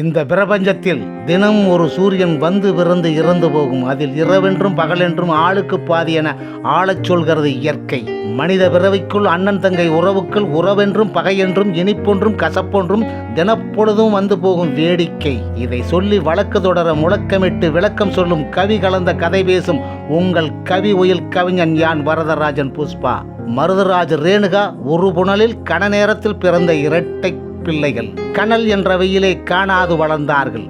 இந்த பிரபஞ்சத்தில் தினம் ஒரு சூரியன் வந்து பிறந்து இறந்து போகும். அதில் இரவென்றும் பகலென்றும் ஆளுக்கு பாதி என ஆளச் சொல்கிறது இயற்கை. மனித பிறவிக்குள் அண்ணன் தங்கை உறவுக்குள் உறவென்றும் பகையென்றும் இனிப்பொன்றும் கசப்பொன்றும் தினப்பொழுதும் வந்து போகும் வேடிக்கை. இதை சொல்லி வழக்கு தொடர முழக்கமிட்டு விளக்கம் சொல்லும் கவி கலந்த கதை பேசும் உங்கள் கவி உயில் கவிஞன் யான் வரதராஜன் புஷ்பா. மருதராஜ் ரேணுகா ஒரு புனலில் கன நேரத்தில் பிறந்த இரட்டை பிள்ளைகள். கனல் என்ற வெயிலை காணாது வளர்ந்தார்கள்.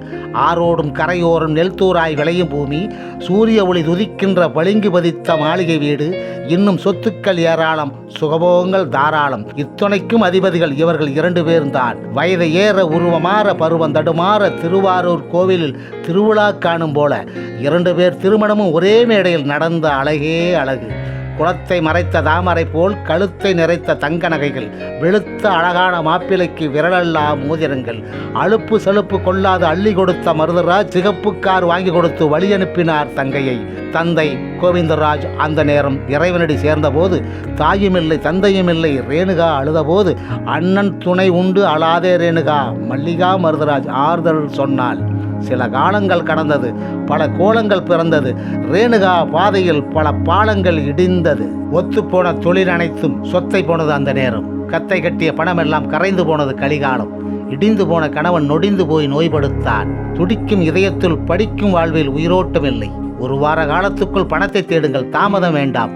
ஆரோடும் கரையோரும் நெல்தூராய் விளையும் பூமி சூரிய ஒளி துதிக்கின்ற பளிங்கு பதித்த மாளிகை வீடு இன்னும் சொத்துக்கள் ஏராளம் சுகபோகங்கள் தாராளம். இத்துணைக்கும் அதிபதிகள் இவர்கள் இரண்டு பேர்தான் வயது ஏற உருவமாற பருவம் தடுமாற திருவாரூர் கோவிலில் திருவிழா காணும் போல இரண்டு பேர் திருமணமும் ஒரே மேடையில் நடந்த அழகே அழகு. குளத்தை மறைத்த தாமரை போல் கழுத்தை நிறைத்த தங்க நகைகள் வெளுத்த அழகான மாப்பிளைக்கு விரலல்லா மோதிரங்கள். அலுப்பு செலுப்பு கொள்ளாது அள்ளி கொடுத்த மருதராஜ் சிகப்பு கார் வாங்கி கொடுத்து வழி அனுப்பினார் தங்கையை. தந்தை கோவிந்தராஜ் அந்த நேரம் இறைவனடி சேர்ந்தபோது தாயும் இல்லை தந்தையும் இல்லை ரேணுகா அழுதபோது அண்ணன் துணை உண்டு அழாதே ரேணுகா மல்லிகா மருதராஜ் ஆறுதல் சொன்னாள். சில காலங்கள் கடந்தது பல கோலங்கள் பிறந்தது ரேணுகா பாதையில் பல பாலங்கள் இடிந்தது. ஒத்துப்போன தொழில் அனைத்தும் சொத்தை போனது அந்த நேரம். கத்தை கட்டிய பணம் எல்லாம் கரைந்து போனது கலிகாலம். இடிந்து போன கணவன் நொடிந்து போய் நோய்படுத்தான். துடிக்கும் இதயத்தில் படிக்கும் வாழ்வில் உயிரோட்டமில்லை ஒரு வார காலத்துக்குள் பணத்தை தேடுங்கள் தாமதம் வேண்டாம்.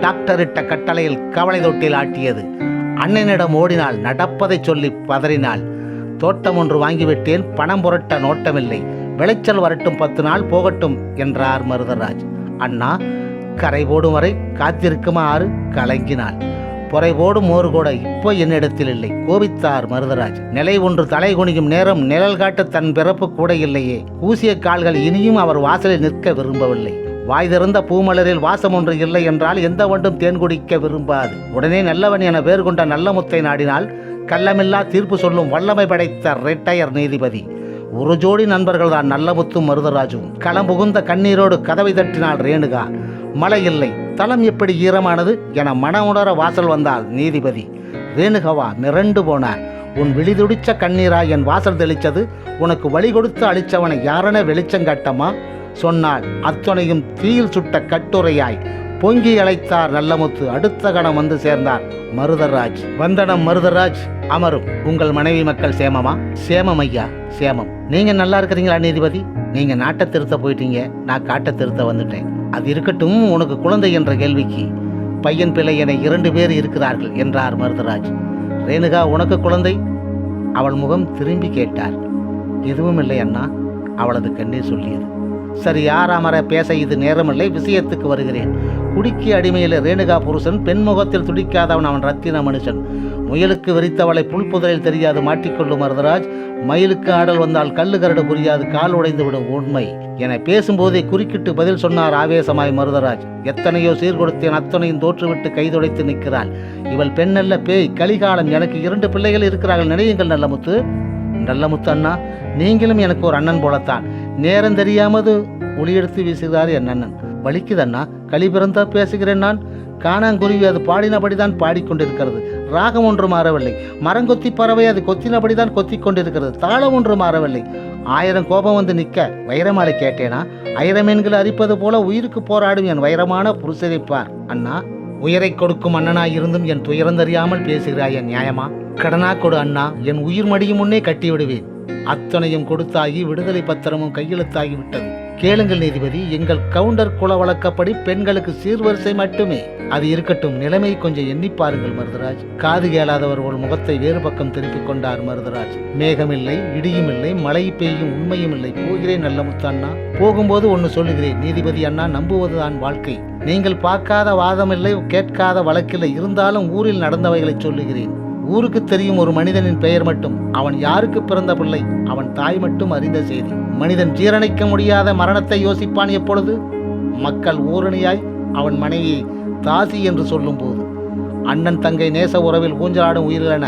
டாக்டர் இட்ட கட்டளையில் கவலை தொட்டில் ஆட்டியது. அண்ணனிடம் ஓடினால் நடப்பதைச் சொல்லி பதறினாள். தோட்டம் ஒன்று வாங்கிவிட்டேன் பணம் புரட்ட நோட்டமில்லை. விளைச்சல் வரட்டும் பத்து நாள் போகட்டும் என்றார் மருதராஜ். அண்ணா கரை போடும் வரை காத்திருக்குமாறு கலங்கினாள். பொறை போடும் மோர் கூட இப்போ என்னிடத்தில் இல்லை கோபித்தார் மருதராஜ். நிலை ஒன்று தலை குனியும் நேரம் நிழல் காட்ட தன் பிறப்பு கூட இல்லையே. கூசிய கால்கள் இனியும் அவர் வாசலில் நிற்க விரும்பவில்லை. வாய் திறந்த பூமலரில் வாசம் ஒன்று இல்லை என்றால் எந்த ஒன்றும் தேன் குடிக்க விரும்பாது. உடனே நல்லவன் என பேர் கொண்ட நல்ல முத்தை நாடினால் கள்ளமில்லா தீர்ப்பு சொல்லும் வல்லமை படைத்த ரிட்டையர் நீதிபதி. ஒரு ஜோடி நண்பர்கள் தான் நல்லமுத்தும் மருதராஜும் களம் புகுந்த கண்ணீரோடு கதவை தட்டினாள் ரேணுகா. மழை இல்லை தலம் எப்படி ஈரமானது என மன உணர வாசல் வந்தாள் நீதிபதி. ரேணுகவா மிரண்டு போனார் உன் விழிதுடிச்ச கண்ணீரா? என் வாசல் தெளிச்சது. உனக்கு வழி கொடுத்து அளிச்சவனை யாரென வெளிச்சங்காட்டமா சொன்னாள் அத்தனையும் தீயில் சுட்ட கட்டுரையாய். பொங்கி அழைத்தார் நல்லமுத்து. அடுத்த கணம் வந்து சேர்ந்தார் மருதராஜ். வந்தனம் மருதராஜ் அமரும். உங்கள் மனைவி மக்கள் சேமமா? சேமம் ஐயா சேமம். நீங்க நல்லா இருக்கிறீங்களா நீதிபதி? நீங்க நாட்டை திருத்த போயிட்டீங்க நான் காட்டை திருத்த வந்துட்டேன். அது இருக்கட்டும் உனக்கு குழந்தை என்ற கேள்விக்கு. பையன் பிள்ளை என இரண்டு பேர் இருக்கிறார்கள் என்றார் மருதராஜ். ரேணுகா உனக்கு குழந்தை? அவள் முகம் திரும்பி கேட்டார் எதுவும் இல்லை அண்ணா அவளது கண்ணீர் சொல்லியது. சரி யாராமர பேச இது நேரமில்லை விஷயத்துக்கு வருகிறேன். குடிக்கி அடிமையில் ரேணுகா புருஷன் பெண்முகத்தில் துடிக்காதவன் அவன் ரத்தின மனுஷன். முயலுக்கு வெறித்தவளை புல்புதலில் தெரியாது மாட்டிக்கொள்ளும் மருதராஜ். மயிலுக்கு ஆடல் வந்தால் கல்லு கரடு புரியாது கால் உடைந்து விடும் உண்மை. என பேசும்போதே குறுக்கிட்டு பதில் சொன்னார் ஆவேசமாய் மருதராஜ். எத்தனையோ சீர்கொடுத்தேன் அத்தனையும் தோற்றுவிட்டு கைதுடைத்து நிற்கிறாள். இவள் பெண்ணல்ல பேய் கலிகாலம் எனக்கு இரண்டு பிள்ளைகள் இருக்கிறார்கள் நினையுங்கள் நல்லமுத்து. நல்லமுத்து அண்ணா நீங்களும் எனக்கு ஒரு அண்ணன் போலத்தான். நேரம் தெரியாமது ஒளி எடுத்து வீசுகிறார் என் அண்ணன். வலிக்குதண்ணா களி பிறந்தா பேசுகிறேன் நான். காணாங்குருவி அது பாடினபடிதான் பாடிக்கொண்டிருக்கிறது. ராகம் ஒன்று மாறவில்லை. மரங்கொத்தி பறவை அது கொத்தினபடிதான் கொத்திக் கொண்டிருக்கிறது தாளம் ஒன்று மாறவில்லை. ஆயிரம் கோபம் வந்து நிற்க வைரமாலை கேட்டேனா? ஐரமீன்கள் அரிப்பது போல உயிருக்கு போராடும் என் வைரமான புருஷரிப்பார் அண்ணா உயிரை கொடுக்கும் அண்ணனாய் இருந்தும் என் துயரந்தறியாமல் பேசுகிறாய் என் நியாயமா? கடனா கொடு அண்ணா என் உயிர் மடியும் முன்னே கட்டி விடுவேன் அத்தனையும் கொடுத்தாகி விடுதலை பத்திரமும் கையெழுத்தாகி விட்டது கேளுங்கள் நீதிபதி எங்கள் கவுண்டர் குல வழக்கப்படி பெண்களுக்கு சீர்வரிசை மட்டுமே. அது இருக்கட்டும் நிலைமை கொஞ்சம் எண்ணி பாருங்கள் மருதராஜ். காது கேளாதவர் ஒரு முகத்தை வேறு பக்கம் திருப்பிக் கொண்டார் மருதராஜ். மேகமில்லை இடியும் இல்லை மழை பெய்யும் உண்மையும் இல்லை. போகிறேன் நல்ல முத்தண்ணா. போகும்போது ஒன்று சொல்லுகிறேன். நீதிபதி அண்ணா நம்புவதுதான் வாழ்க்கை. நீங்கள் பார்க்காத வாதமில்லை கேட்காத வழக்கில்லை. இருந்தாலும் ஊரில் நடந்தவைகளை சொல்லுகிறேன். ஊருக்கு தெரியும் ஒரு மனிதனின் பெயர் மட்டும். அவன் யாருக்கு பிறந்த பிள்ளை? அவன் தாய் மட்டும் அறிந்த செய்தி. மனிதன் ஜீரணிக்க முடியாத மரணத்தை யோசிப்பான் எப்பொழுது? மக்கள் ஊரணியாய் அவன் மனைவியை தாசி என்று சொல்லும்போது. அண்ணன் தங்கை நேச உறவில் ஊஞ்சலாடும் உயிரிழன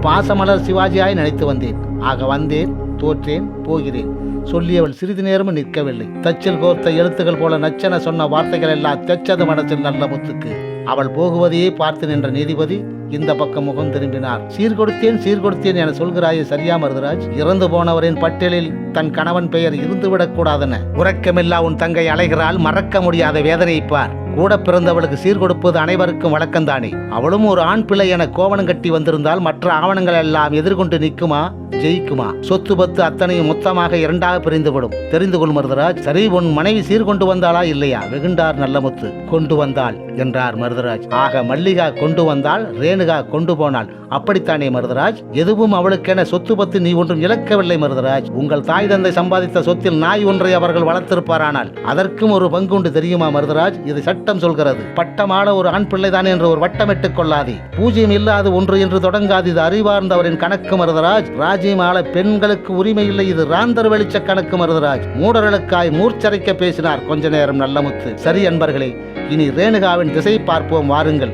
பாசமலர் சிவாஜியாய் நினைத்து வந்தேன். ஆக வந்தேன் தோற்றேன் போகிறேன். சொல்லியவள் சிறிது நேரமும் நிற்கவில்லை. தச்சில் கோர்த்த எழுத்துக்கள் போல நச்சென சொன்ன வார்த்தைகள் எல்லாம் தச்சது மனசில் நல்ல முத்துக்கு. அவள் போகுவதையே பார்த்து நின்ற நீதிபதி இந்த பக்கம் முகம் திரும்பினார். சீர்கொடுத்தேன் சீர்கொடுத்தேன் என சொல்கிறாயே சரியா மருதராஜ்? இறந்து போனவரின் பட்டியலில் தன் கணவன் பெயர் இருந்துவிடக் கூடாதென. உறக்கமில்லா உன் தங்கை அலைகிறாள் மறக்க முடியாத வேதனையை பார். கூட பிறந்தவளுக்கு சீர்கொடுப்பது அனைவருக்கும் வழக்கம்தானே? அவளும் ஒரு ஆண் பிள்ளை என கோவணம் கட்டி வந்திருந்தால் மற்ற ஆவணங்கள் எல்லாம் எதிர்கொண்டு நிற்குமா? ஜெயிக்குமா? சொத்து பத்து அத்தனையும் மொத்தமாக இரண்டாக பிரிந்துவிடும் தெரிந்து கொள் மருதராஜ் சரி உன் மனைவி சீர்கொண்டு வந்தாளா இல்லையா? வெகுண்டார் நல்லமுத்து கொண்டு வந்தாள் என்றார் மருதராஜ். ஆக மல்லிகா கொண்டு வந்தால் ரேணுகா கொண்டு போனாள். அப்படித்தானே மருதராஜ்? எதுவும் அவளுக்கென சொத்து பத்து நீ ஒன்றும் இழக்கவில்லை மருதராஜ். உங்கள் தாய் தந்தை சம்பாதித்த சொத்தில் நாய் ஒன்றை அவர்கள் வளர்த்திருப்பாரானால் அதற்கும் ஒரு பங்குண்டு தெரியுமா மருதராஜ்? இது வட்டம் சொல்கிறது. பட்டமான ஒரு ஆண் பிள்ளைதான் என்று ஒரு வட்டமிட்டுக் கொள்ளாதே. பூஜ்யம் இல்லாத ஒன்று என்று தொடங்காது. இது அறிவார்ந்தவரின் கணக்கு மருதராஜ். ராஜ்யம் பெண்களுக்கு உரிமை இல்லை. இது ராந்தர் வெளிச்ச கணக்கு மருதராஜ். மூடர்களுக்காய் மூர்ச்சரைக்க பேசினார். கொஞ்ச நேரம் நல்லமுத்து. சரி அன்பர்களே இனி ரேணுகாவின் திசை பார்ப்போம். வாருங்கள்.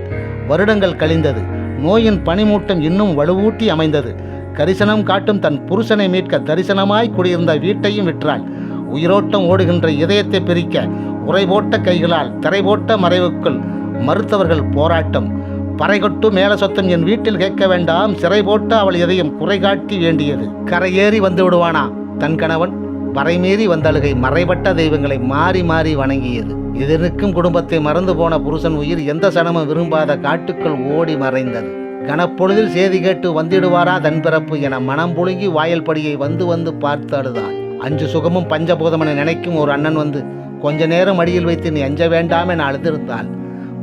வருடங்கள் கழிந்தது. நோயின் பனிமூட்டம் இன்னும் வலுவூட்டி அமைந்தது. கரிசனம் காட்டும் தன் புருஷனை மீட்க தரிசனமாய் குடியிருந்த வீட்டையும் விற்றாள். உயிரோட்டம் ஓடுகின்ற இதயத்தை பிரிக்க உரை போட்ட கைகளால் திரை போட்ட மறைவுக்குள் மறுத்தவர்கள் போராட்டம். பறைகொட்டு மேல சொத்தம் என் வீட்டில் கேட்க வேண்டாம். சிறை போட்டு அவள் இதயம் குறை காட்டி வேண்டியது. கரையேறி வந்து விடுவானா? தன் கணவன் வரைமீறி வந்தழுகை மறைபட்ட தெய்வங்களை மாறி மாறி வணங்கியது. எதிர்க்கும் குடும்பத்தை மறந்து போன புருஷன் உயிர் எந்த சனமும் விரும்பாத காட்டுக்குள் ஓடி மறைந்தது. கனப்பொழுதில் செய்தி கேட்டு வந்திடுவாரா தன் பிறப்பு என மனம் புழுங்கி வாயல் படியை வந்து வந்து பார்த்து அழுதான். அஞ்சு சுகமும் பஞ்சபூதம் என நினைக்கும் ஒரு அண்ணன் வந்து கொஞ்ச நேரம் அடியில் வைத்து நீ அஞ்ச வேண்டாம் என அழுதிருந்தாள்.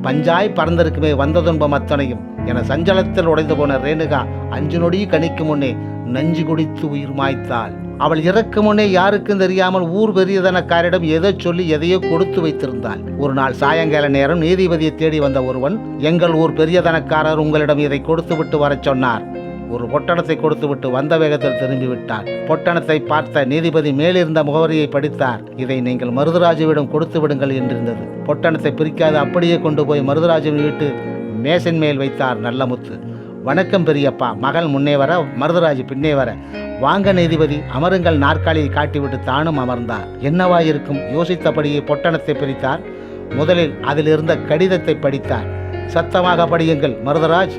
பஞ்சாய் பறந்திருக்குமே வந்த துன்பம் அத்தனையும் என சஞ்சலத்தில் உடைந்து போன ரேணுகா அஞ்சு நொடி கணிக்கு முன்னே நஞ்சு குடித்து உயிர் மாய்த்தாள். அவள் இறக்கு முன்னே யாருக்கும் தெரியாமல் ஊர் பெரியதனக்காரிடம் எதை சொல்லி எதையோ கொடுத்து வைத்திருந்தாள். ஒரு நாள் சாயங்கால நேரம் நீதிபதியை தேடி வந்த ஒருவன் எங்கள் ஊர் பெரியதனக்காரர் உங்களிடம் இதை கொடுத்து விட்டு வரச் சொன்னார். ஒரு பொட்டணத்தை கொடுத்து விட்டு வந்த வேகத்தில் திரும்பி விட்டார் பொட்டணத்தை பார்த்த நீதிபதி மேலிருந்த முகவரியை படித்தார். இதை நீங்கள் மருதராஜுவிடம் கொடுத்து விடுங்கள் என்றிருந்தது. பொட்டணத்தை பிரிக்காது அப்படியே கொண்டு போய் மருதராஜுவின் வீட்டு மேசன் மேல் வைத்தார் நல்லமுத்து. வணக்கம் பெரியப்பா மகள் முன்னே வர மருதராஜு பின்னே வர. வாங்க நீதிபதி அமருங்கள் நாற்காலியை காட்டிவிட்டு தானும் அமர்ந்தார். என்னவாயிருக்கும்? யோசித்தபடியே பொட்டணத்தை பிரித்தார். முதலில் அதில் இருந்த கடிதத்தை படித்தார். சத்தமாக படியுங்கள் மருதராஜ்.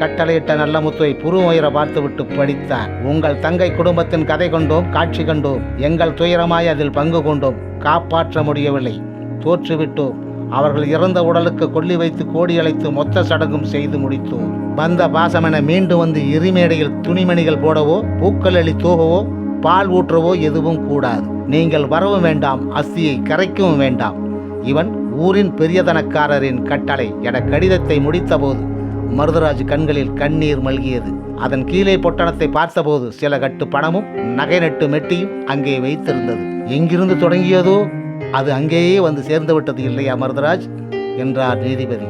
கட்டளையிட்ட நல்லமுத்துவை முத்துவை பார்த்துவிட்டு படித்தார். உங்கள் தங்கை குடும்பத்தின் கதை கொண்டோம் காட்சி கண்டோம். எங்கள் துயரமாய் அதில் பங்கு கொண்டோம். காப்பாற்ற முடியவில்லை. தோற்றுவிட்டோம். அவர்கள் இறந்த உடலுக்கு கொல்லி வைத்து கோடி அழைத்து மொத்த சடங்கும் செய்து முடித்தோம். வந்த பாசமென மீண்டும் வந்து எரிமேடையில் துணிமணிகள் போடவோ பூக்கள் அள்ளி தூகவோ பால் ஊற்றவோ எதுவும் கூடாது. நீங்கள் வரவும் வேண்டாம் அஸ்தியை கரைக்கவும் வேண்டாம். இவன் ஊரின் பெரியதனக்காரரின் கட்டளை. என கடிதத்தை முடித்தபோது மருதராஜ் கண்களில் கண்ணீர் மல்கியது. அதன் கீழே பொட்டணத்தை பார்த்தபோது சில கட்டு பணமும் நகை நட்டு மெட்டியும் அங்கே வைத்திருந்தது. எங்கிருந்து தொடங்கியதோ அது அங்கேயே வந்து சேர்ந்து விட்டது இல்லையா மருதராஜ்? என்றார் நீதிபதி.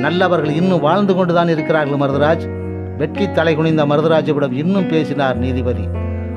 நல்லவர்கள் இன்னும் வாழ்ந்து கொண்டுதான் இருக்கிறார்கள் மருதராஜ். வெட்கி தலை குனிந்த மருதராஜிடம் இன்னும் பேசினார் நீதிபதி.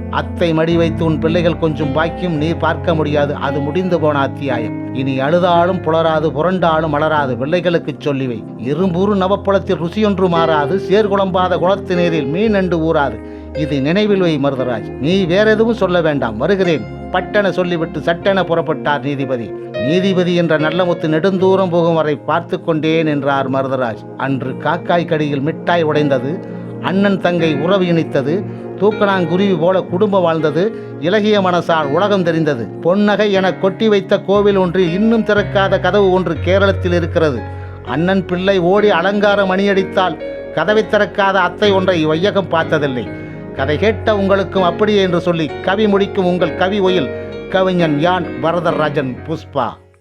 அத்தை மடி வைத்து உன் பிள்ளைகள் கொஞ்சம் பாக்கியம் நீர் பார்க்க முடியாது. அது முடிந்து போன அத்தியாயம். இனி அழுதாலும் புலராது புரண்டாலும் மலராது பிள்ளைகளுக்கு சொல்லிவை இரும்பூறு நவப்புலத்தில் ருசியொன்று மாறாது சேர்குழம்பாத குளத்து நீரில் மீன் நண்டு ஊறாது. இது நினைவில் வை மருதராஜ். நீ வேற எதுவும் சொல்ல வேண்டாம். வருகிறேன். பட்டென சொல்லிவிட்டு சட்டென புறப்பட்டார் நீதிபதி. நீதிபதி என்ற நல்லமுத்து நெடுந்தூரம் போகும் வரை பார்த்து கொண்டேன் என்றார் மருதராஜ். அன்று காக்காய் கடியில் மிட்டாய் உடைந்தது. அண்ணன் தங்கை உறவு இணைத்தது தூக்கணாங்குருவி போல குடும்பம் வாழ்ந்தது. இலகிய மனசால் உலகம் தெரிந்தது. பொன்னகை என கொட்டி வைத்த கோவில் ஒன்று இன்னும் திறக்காத கதவு ஒன்று கேரளத்தில் இருக்கிறது. அண்ணன் பிள்ளை ஓடி அலங்காரம் அணியடித்தால் கதவை திறக்காத அத்தை ஒன்றை வையகம் பார்த்ததில்லை. கதை கேட்ட உங்களுக்கும் அப்படியே என்று சொல்லி கவி முடிக்கும் உங்கள் கவி ஒயில் கவிஞன் யான் வரதராஜன் புஷ்பா.